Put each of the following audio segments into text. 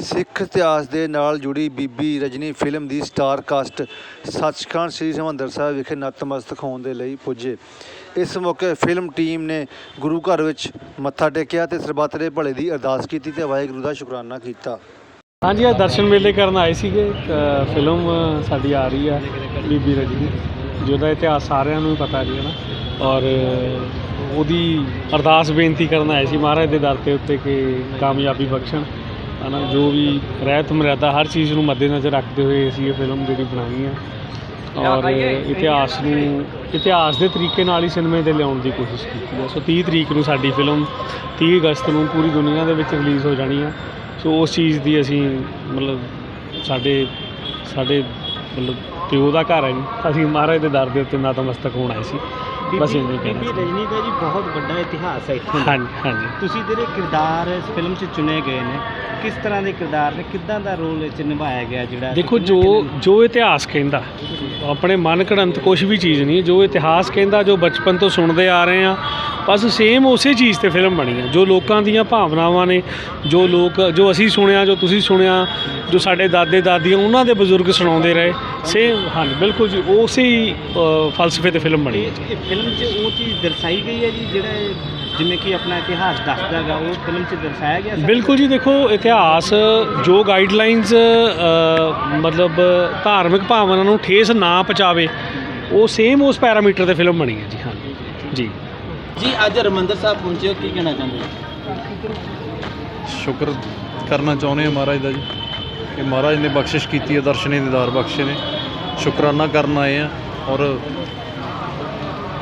ਸਿੱਖ ਇਤਿਹਾਸ ਦੇ ਨਾਲ ਜੁੜੀ ਬੀਬੀ ਰਜਨੀ ਫਿਲਮ ਦੀ ਸਟਾਰ ਕਾਸਟ ਸੱਚਖੰਡ ਸ੍ਰੀ ਹਰਿਮੰਦਰ ਸਾਹਿਬ ਵਿਖੇ ਨਤਮਸਤਕ ਹੋਣ ਦੇ ਲਈ ਪੁੱਜੇ। ਇਸ ਮੌਕੇ ਫਿਲਮ ਟੀਮ ਨੇ ਗੁਰੂ ਘਰ ਵਿੱਚ ਮੱਥਾ ਟੇਕਿਆ ਤੇ ਸਰਬੱਤ ਦੇ ਭਲੇ ਦੀ ਅਰਦਾਸ ਕੀਤੀ ਤੇ ਵਾਹਿਗੁਰੂ ਦਾ ਸ਼ੁਕਰਾਨਾ ਕੀਤਾ। ਹਾਂਜੀ, ਇਹ ਦਰਸ਼ਨ ਮੇਲੇ ਕਰਨ ਆਏ ਸੀਗੇ। ਫਿਲਮ ਸਾਡੀ ਆ ਰਹੀ ਆ ਬੀਬੀ ਰਜਨੀ, ਜਿਹਦਾ ਇਤਿਹਾਸ ਸਾਰਿਆਂ ਨੂੰ ਪਤਾ ਜੀ, ਹੈ ਨਾ? ਔਰ ਉਹਦੀ ਅਰਦਾਸ ਬੇਨਤੀ ਕਰਨ ਆਏ ਸੀ ਮਹਾਰਾਜ ਦੇ ਦਰ ਤੇ ਉੱਤੇ ਕਿ ਕਾਮਯਾਬੀ ਬਖਸ਼ਣ। ਹਨਾ ਜੋ ਵੀ ਰਹਿਤ ਮਰਿਆਦਾ ਹਰ ਚੀਜ਼ ਨੂੰ ਮੱਦੇਨਜ਼ਰ ਰੱਖਦੇ ਹੋਏ ਅਸੀਂ ਇਹ ਫਿਲਮ ਜਿਹੜੀ ਬਣਾਈ ਆ ਔਰ ਇਤਿਹਾਸ ਨੂੰ ਇਤਿਹਾਸ ਦੇ ਤਰੀਕੇ ਨਾਲ ਹੀ ਸਿਨੇਮੇ ਤੇ ਲਿਆਉਣ ਦੀ ਕੋਸ਼ਿਸ਼ ਕੀਤੀ ਹੈ। ਸੋ 30 ਤਰੀਕ ਨੂੰ ਸਾਡੀ ਫਿਲਮ 30 ਅਗਸਤ ਨੂੰ ਪੂਰੀ ਦੁਨੀਆ ਦੇ ਵਿੱਚ ਰਿਲੀਜ਼ ਹੋ ਜਾਣੀ ਆ ਸੋ ਉਸ ਚੀਜ਼ ਦੀ ਅਸੀਂ ਮਤਲਬ ਸਾਡੇ ਸਾਡੇ ਮਤਲਬ ਪਿਓ ਦਾ ਘਰ ਹੈ ਜੀ। ਅਸੀਂ ਮਹਾਰਾਜ ਦੇ ਦਰ ਦੇ ਉੱਤੇ ਨਤਮਸਤਕ ਹੋਣ ਆਏ ਸੀ। ਬਸ ਇੰਨਾ ਹੀ ਬੀਬੀ। ਰਜਨੀ ਦਾ ਜੀ ਬਹੁਤ ਵੱਡਾ ਇਤਿਹਾਸ ਹੈ ਇੱਥੋਂ ਦਾ। ਹਾਂਜੀ ਹਾਂਜੀ। ਤੁਸੀਂ ਜਿਹੜੇ ਕਿਰਦਾਰ ਇਸ ਫਿਲਮ 'ਚ ਚੁਣੇ ਗਏ ਨੇ ਕਿਸ ਤਰ੍ਹਾਂ ਦੇ ਕਿਰਦਾਰ ਨੇ ਕਿੱਦਾਂ ਦਾ ਰੋਲ ਇਹ 'ਚ ਨਿਭਾਇਆ ਗਿਆ ਜਿਹੜਾ ਦੇਖੋ ਜੋ ਜੋ ਇਤਿਹਾਸ ਕਹਿੰਦਾ ਆਪਣੇ ਮਨ ਘੜੰਤ ਕੁਝ ਵੀ ਚੀਜ਼ ਨਹੀਂ ਜੋ ਇਤਿਹਾਸ ਕਹਿੰਦਾ ਜੋ ਬਚਪਨ ਤੋਂ ਸੁਣਦੇ ਆ ਰਹੇ ਆ ਬਸ ਸੇਮ ਉਸੇ ਚੀਜ਼ ਤੇ ਫਿਲਮ ਬਣੀ ਹੈ। ਜੋ ਲੋਕਾਂ ਦੀਆਂ ਭਾਵਨਾਵਾਂ ਨੇ ਜੋ ਲੋਕ ਜੋ ਅਸੀਂ ਸੁਣਿਆ ਜੋ ਤੁਸੀਂ ਸੁਣਿਆ ਜੋ ਸਾਡੇ ਦਾਦੇ ਦਾਦੀਆਂ ਉਹਨਾਂ ਦੇ ਬਜ਼ੁਰਗ ਸੁਣਾਉਂਦੇ ਰਹੇ ਸੇਮ ਹਾਂ ਬਿਲਕੁਲ ਜੀ ਉਸੇ ਹੀ ਅ, ਫਲਸਫੇ ਤੇ ਫਿਲਮ ਬਣੀ ਹੈ ਇਹ ਇਹ ਫਿਲਮ 'ਚ ਉਹ ਚੀਜ਼ ਦਰਸਾਈ ਗਈ ਹੈ ਜੀ ਜਿਹੜਾ ਇਹ ਜਿਵੇਂ ਕਿ ਆਪਣਾ ਇਤਿਹਾਸ ਦੱਸਦਾ ਗਾ ਉਹ ਫਿਲਮ 'ਚ ਦਰਸਾਇਆ ਗਿਆ ਸਾਰਾ? ਬਿਲਕੁਲ ਜੀ ਦੇਖੋ ਇਤਿਹਾਸ ਜੋ ਗਾਈਡਲਾਈਨਸ ਮਤਲਬ ਧਾਰਮਿਕ ਭਾਵਨਾ ਨੂੰ ਠੇਸ ਨਾ ਪਹੁੰਚਾਵੇ ਉਹ ਸੇਮ ਉਸ ਪੈਰਾਮੀਟਰ ਤੇ ਫਿਲਮ ਬਣੀ ਹੈ ਜੀ ਹਾਂ। ਜੀ। ਜੀ ਅੱਜ ਹਰਿਮੰਦਰ ਸਾਹਿਬ ਪਹੁੰਚੇ ਹੋ ਕੀ ਕਹਿਣਾ ਚਾਹੁੰਦੇ ਹੋ? ਸ਼ੁਕਰ ਕਰਨਾ ਚਾਹੁੰਦੇ ਹਾਂ ਮਹਾਰਾਜ ਦਾ ਜੀ। ਕਿ ਮਹਾਰਾਜ ਨੇ ਬਖਸ਼ਿਸ਼ ਕੀਤੀ ਹੈ, ਦਰਸ਼ਨੀ ਦੀਦਾਰ ਬਖਸ਼ੇ ਨੇ। ਸ਼ੁਕਰਾਨਾ ਕਰਨ ਆਏ ਆ ਔਰ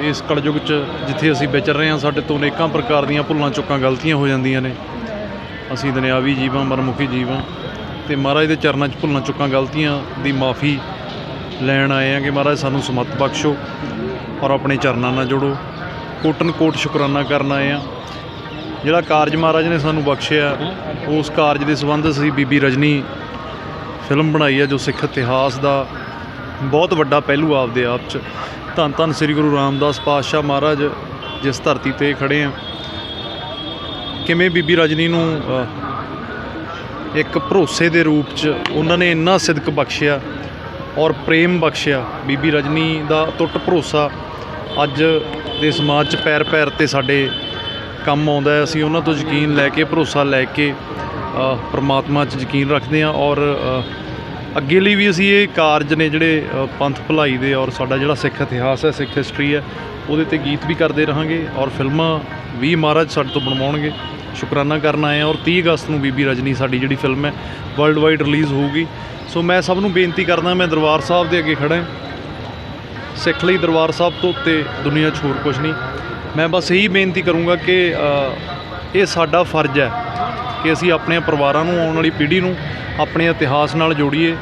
ਇਸ ਕਲਯੁਗ 'ਚ ਜਿੱਥੇ ਅਸੀਂ ਵਿਚਰ ਰਹੇ ਹਾਂ, ਸਾਡੇ ਤੋਂ ਅਨੇਕਾਂ ਪ੍ਰਕਾਰ ਦੀਆਂ ਭੁੱਲਾਂ ਚੁੱਕਾਂ ਗਲਤੀਆਂ ਹੋ ਜਾਂਦੀਆਂ ਨੇ। ਅਸੀਂ ਦੁਨਿਆਵੀ ਜੀਵਾਂ ਮਨਮੁਖੀ ਜੀਵਾਂ ਤੇ ਮਹਾਰਾਜ ਦੇ ਚਰਨਾਂ 'ਚ ਭੁੱਲਾਂ ਚੁੱਕਾਂ ਗਲਤੀਆਂ ਦੀ ਮਾਫੀ ਲੈਣ ਆਏ ਹਾਂ ਕਿ ਮਹਾਰਾਜ ਸਾਨੂੰ ਸਮਤ ਬਖਸ਼ੋ ਔਰ ਆਪਣੇ ਚਰਨਾਂ ਨਾਲ ਜੋੜੋ। ਕੋਟਨ ਕੋਟ ਸ਼ੁਕਰਾਨਾ ਕਰਨ ਆਏ ਹਾਂ। ਜਿਹੜਾ ਕਾਰਜ ਮਹਾਰਾਜ ਨੇ ਸਾਨੂੰ ਬਖਸ਼ਿਆ, ਉਸ ਕਾਰਜ ਦੇ ਸੰਬੰਧ ਅਸੀਂ ਬੀਬੀ ਰਜਨੀ ਫਿਲਮ ਬਣਾਈ ਹੈ ਜੋ ਸਿੱਖ ਇਤਿਹਾਸ ਦਾ ਬਹੁਤ ਵੱਡਾ ਪਹਿਲੂ ਆਪਦੇ ਆਪ 'ਚ। ਧੰਨ ਧੰਨ ਸ੍ਰੀ ਗੁਰੂ ਰਾਮਦਾਸ ਪਾਤਸ਼ਾਹ ਮਹਾਰਾਜ ਜਿਸ ਧਰਤੀ ਤੇ ਖੜੇ ਆ। ਕਿਵੇਂ ਬੀਬੀ ਰਜਨੀ ਨੂੰ ਇੱਕ ਭਰੋਸੇ ਦੇ ਰੂਪ 'ਚ ਉਹਨਾਂ ਨੇ ਇੰਨਾ ਸਿਦਕ ਬਖਸ਼ਿਆ ਔਰ ਪ੍ਰੇਮ ਬਖਸ਼ਿਆ, ਬੀਬੀ ਰਜਨੀ ਦਾ ਟੁੱਟ ਭਰੋਸਾ ਅੱਜ ਦੇ ਸਮਾਜ 'ਚ ਪੈਰ ਪੈਰ ਤੇ ਸਾਡੇ ਕੰਮ ਆਉਂਦਾ ਹੈ। ਅਸੀਂ ਉਹਨਾਂ ਤੋਂ ਯਕੀਨ ਲੈ ਕੇ, ਭਰੋਸਾ ਲੈ ਕੇ ਪ੍ਰਮਾਤਮਾ 'ਚ ਯਕੀਨ ਰੱਖਦੇ ਹਾਂ ਔਰ ਅੱਗੇ ਲਈ ਵੀ ਅਸੀਂ ਇਹ ਕਾਰਜ ਨੇ ਜਿਹੜੇ ਪੰਥ ਭਲਾਈ ਦੇ ਔਰ ਸਾਡਾ ਜਿਹੜਾ ਸਿੱਖ ਇਤਿਹਾਸ ਹੈ, ਸਿੱਖ ਹਿਸਟਰੀ ਹੈ, ਉਹਦੇ ਤੇ ਗੀਤ ਵੀ ਕਰਦੇ ਰਹਾਂਗੇ ਔਰ ਫਿਲਮਾਂ ਵੀ ਮਹਾਰਾਜ ਸਾਡੇ ਤੋਂ ਬਣਵਾਉਣਗੇ। ਸ਼ੁਕਰਾਨਾ ਕਰਨ ਆਏ ਹਾਂ ਔਰ 30 ਅਗਸਤ ਨੂੰ ਬੀਬੀ ਰਜਨੀ ਸਾਡੀ ਜਿਹੜੀ ਫਿਲਮ ਹੈ ਵਰਲਡ ਵਾਈਡ ਰਿਲੀਜ਼ ਹੋਊਗੀ। ਸੋ ਮੈਂ ਸਭ ਨੂੰ ਬੇਨਤੀ ਕਰਦਾ, ਮੈਂ ਦਰਬਾਰ ਸਾਹਿਬ ਦੇ ਅੱਗੇ ਖੜਾ ਹਾਂ। ਸਿੱਖ ਲਈ ਦਰਬਾਰ ਸਾਹਿਬ ਤੋਂ ਉੱਤੇ ਦੁਨੀਆ 'ਚ ਹੋਰ ਕੁਝ ਨਹੀਂ। ਮੈਂ ਬਸ ਇਹੀ ਬੇਨਤੀ ਕਰੂੰਗਾ ਕਿ ਇਹ ਸਾਡਾ ਫਰਜ਼ ਹੈ। ਕਿ ਅਸੀਂ ਆਪਣੇ ਪਰਿਵਾਰਾਂ ਨੂੰ, ਆਉਣ ਵਾਲੀ ਪੀੜ੍ਹੀ ਨੂੰ ਆਪਣੇ ਇਤਿਹਾਸ ਨਾਲ ਜੋੜੀਏ।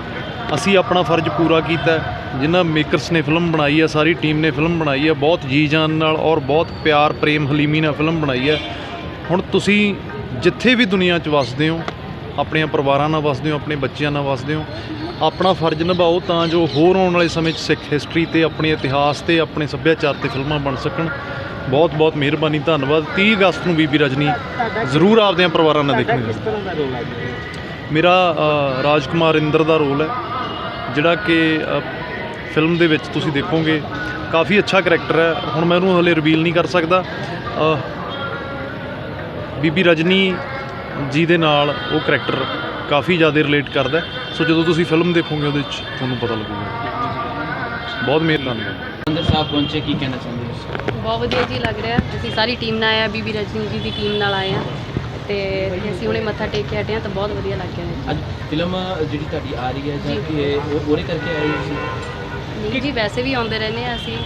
ਅਸੀਂ ਆਪਣਾ ਫਰਜ਼ ਪੂਰਾ ਕੀਤਾ ਹੈ। ਜਿਨ੍ਹਾਂ ਮੇਕਰਸ ਨੇ ਫਿਲਮ ਬਣਾਈ ਹੈ, ਸਾਰੀ ਟੀਮ ਨੇ ਫਿਲਮ ਬਣਾਈ ਹੈ। ਬਹੁਤ ਜੀ ਜਾਨ ਨਾਲ ਔਰ ਬਹੁਤ ਪਿਆਰ, ਪ੍ਰੇਮ, ਹਲੀਮੀ ਨਾਲ ਫਿਲਮ ਬਣਾਈ ਹੈ। ਹੁਣ ਤੁਸੀਂ ਜਿੱਥੇ ਵੀ ਦੁਨੀਆ 'ਚ ਵਸਦੇ ਹੋ, ਆਪਣੀਆਂ ਪਰਿਵਾਰਾਂ ਨਾਲ ਵਸਦੇ ਹੋ, ਆਪਣੇ ਬੱਚਿਆਂ ਨਾਲ ਵਸਦੇ ਹੋ, ਆਪਣਾ ਫਰਜ਼ ਨਿਭਾਓ ਤਾਂ ਜੋ ਹੋਰ ਆਉਣ ਵਾਲੇ ਸਮੇਂ 'ਚ ਸਿੱਖ ਹਿਸਟਰੀ ਤੇ, ਆਪਣੇ ਇਤਿਹਾਸ ਤੇ, ਆਪਣੇ ਸੱਭਿਆਚਾਰ ਤੇ ਫਿਲਮਾਂ ਬਣ ਸਕਣ। ਬਹੁਤ ਬਹੁਤ ਮਿਹਰਬਾਨੀ ਧੰਨਵਾਦ। 30 ਅਗਸਤ ਨੂੰ ਬੀਬੀ ਰਜਨੀ ਜ਼ਰੂਰ ਆਪਦੇ ਪਰਿਵਾਰਾਂ ਨਾਲ ਦੇਖਣੀ ਕਿਸ ਤਰ੍ਹਾਂ ਦਾ ਰੋਲ ਹੈ ਜੀ? ਮੇਰਾ ਰਾਜਕੁਮਾਰ ਇੰਦਰ ਦਾ ਰੋਲ ਹੈ ਜਿਹੜਾ ਕਿ ਫਿਲਮ ਦੇ ਵਿੱਚ ਤੁਸੀਂ ਦੇਖੋਗੇ। ਕਾਫੀ ਅੱਛਾ ਕਰੈਕਟਰ ਹੈ। ਹੁਣ ਮੈਂ ਉਹਨੂੰ ਹਲੇ ਰਿਵੀਲ ਨਹੀਂ ਕਰ ਸਕਦਾ। ਬੀਬੀ ਰਜਨੀ ਜੀ ਦੇ ਨਾਲ ਉਹ ਕਰੈਕਟਰ ਕਾਫੀ ਜ਼ਿਆਦਾ ਰਿਲੇਟ ਕਰਦਾ। ਸੋ ਜਦੋਂ ਤੁਸੀਂ ਫਿਲਮ ਦੇਖੋਗੇ ਉਹਦੇ ਵਿੱਚ ਤੁਹਾਨੂੰ ਪਤਾ ਲੱਗੂਗਾ। ਬਹੁਤ ਮਿਹਰਬਾਨੀ। ਹਰਿਮੰਦਰ ਸਾਹਿਬ ਪਹੁੰਚੇ ਕੀ ਕਹਿਣਾ ਚਾਹੁੰਦੇ ਹੋ? ਬਹੁਤ ਵਧੀਆ ਜੀ ਲੱਗ ਰਿਹਾ। ਅਸੀਂ ਸਾਰੀ ਟੀਮ ਨਾਲ ਆਏ ਆ ਬੀਬੀ ਰਜਨੀ ਜੀ ਦੀ ਟੀਮ ਨਾਲ ਆਏ ਆ ਤੇ ਅਸੀਂ ਹੁਣੇ ਮੱਥਾ ਟੇਕ ਕੇ ਹਟੇ ਆ ਤਾਂ ਬਹੁਤ ਵਧੀਆ ਲੱਗ ਰਿਹਾ ਹੈ ਅੱਜ ਫਿਲਮ ਜਿਹੜੀ ਤੁਹਾਡੀ ਆ ਰਹੀ ਹੈ ਜਾਂ ਜੀ। ਕਿ ਇਹ ਉਹ- ਉਹਦੇ ਕਰਕੇ ਆਈ ਸੀ ਨਹੀਂ ਜੀ ਵੈਸੇ ਵੀ ਆਉਂਦੇ ਰਹਿੰਦੇ ਆ ਅਸੀਂ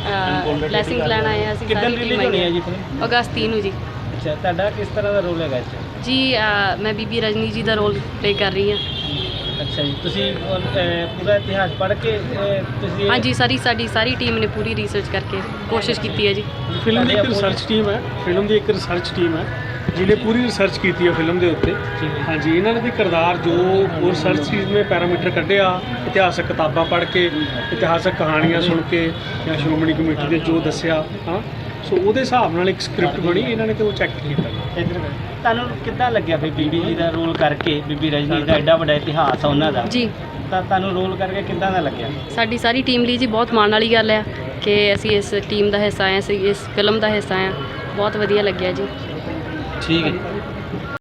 ਬਲੇਸਿੰਗ ਲੈਣ ਆਏ ਆ ਅਸੀਂ ਸਾਰੀ ਟੀਮ ਹੋਣੀ ਹੈ ਆਈ ਜੀ ਅਗਸਤ 3 ਨੂੰ ਜੀ। ਅੱਛਾ ਤੁਹਾਡਾ ਕਿਸ ਤਰ੍ਹਾਂ ਦਾ ਰੋਲ ਹੈਗਾ ਜੀ ਅਹ, ਮੈਂ ਬੀਬੀ ਰਜਨੀ ਜੀ ਦਾ ਰੋਲ ਪਲੇ ਕਰ ਰਹੀ ਹਾਂ। ਅੱਛਾ ਜੀ ਤੁਸੀਂ ਅਹ, ਪੂਰਾ ਇਤਿਹਾਸ ਪੜ੍ਹ ਕੇ ਅਹ, ਤੁਸੀਂ ਹਾਂਜੀ ਸਾਰੀ ਸਾਡੀ ਸਾਰੀ ਟੀਮ ਨੇ ਪੂਰੀ ਰਿਸਰਚ ਕਰਕੇ ਕੋਸ਼ਿਸ਼ ਕੀਤੀ ਹੈ ਜੀ। ਫਿਲਮ ਦੀ ਇੱਕ ਰਿਸਰਚ ਟੀਮ ਹੈ ਫਿਲਮ ਦੀ ਇੱਕ ਰਿਸਰਚ ਟੀਮ ਹੈ ਜਿਹਨੇ ਪੂਰੀ ਰਿਸਰਚ ਕੀਤੀ ਹੈ ਫਿਲਮ ਦੇ ਉੱਤੇ। ਹਾਂਜੀ ਇਹਨਾਂ ਨੇ ਵੀ ਕਿਰਦਾਰ ਜੋ ਉਹ ਰਿਸਰਚ ਚੀਜ਼ ਨੇ ਪੈਰਾਮੀਟਰ ਕੱਢਿਆ ਇਤਿਹਾਸਕ ਕਿਤਾਬਾਂ ਪੜ੍ਹ ਕੇ ਇਤਿਹਾਸਕ ਕਹਾਣੀਆਂ ਸੁਣ ਕੇ ਜਾਂ ਸ਼੍ਰੋਮਣੀ ਕਮੇਟੀ ਦੇ ਜੋ ਦੱਸਿਆ ਹਾਂ। ਸੋ ਉਹਦੇ ਹਿਸਾਬ ਨਾਲ ਇੱਕ ਸਕ੍ਰਿਪਟ ਬਣੀ ਇਹਨਾਂ ਨੇ ਤੇ ਉਹ ਚੈੱਕ ਕੀਤਾ। ਇੱਧਰ। ਤੁਹਾਨੂੰ ਕਿੱਦਾਂ ਲੱਗਿਆ ਫਿਰ ਬੀਬੀ ਜੀ ਦਾ ਰੋਲ ਕਰਕੇ ਬੀਬੀ ਰਜਨੀ ਦਾ ਐਡਾ ਵੱਡਾ ਇਤਿਹਾਸ ਆ ਉਹਨਾਂ ਦਾ? ਜੀ। ਤਾਂ ਤੁਹਾਨੂੰ ਰੋਲ ਕਰਕੇ ਕਿੱਦਾਂ ਦਾ ਲੱਗਿਆ? ਸਾਡੀ ਸਾਰੀ ਟੀਮ ਲਈ ਜੀ ਬਹੁਤ ਮਾਣ ਵਾਲੀ ਗੱਲ ਹੈ ਕਿ ਅਸੀਂ ਇਸ ਟੀਮ ਦਾ ਹਿੱਸਾ ਹਾਂ ਅਸੀਂ ਇਸ ਫਿਲਮ ਦਾ ਹਿੱਸਾ ਹਾਂ ਬਹੁਤ ਵਧੀਆ ਲੱਗਿਆ ਜੀ। ਠੀਕ ਹੈ।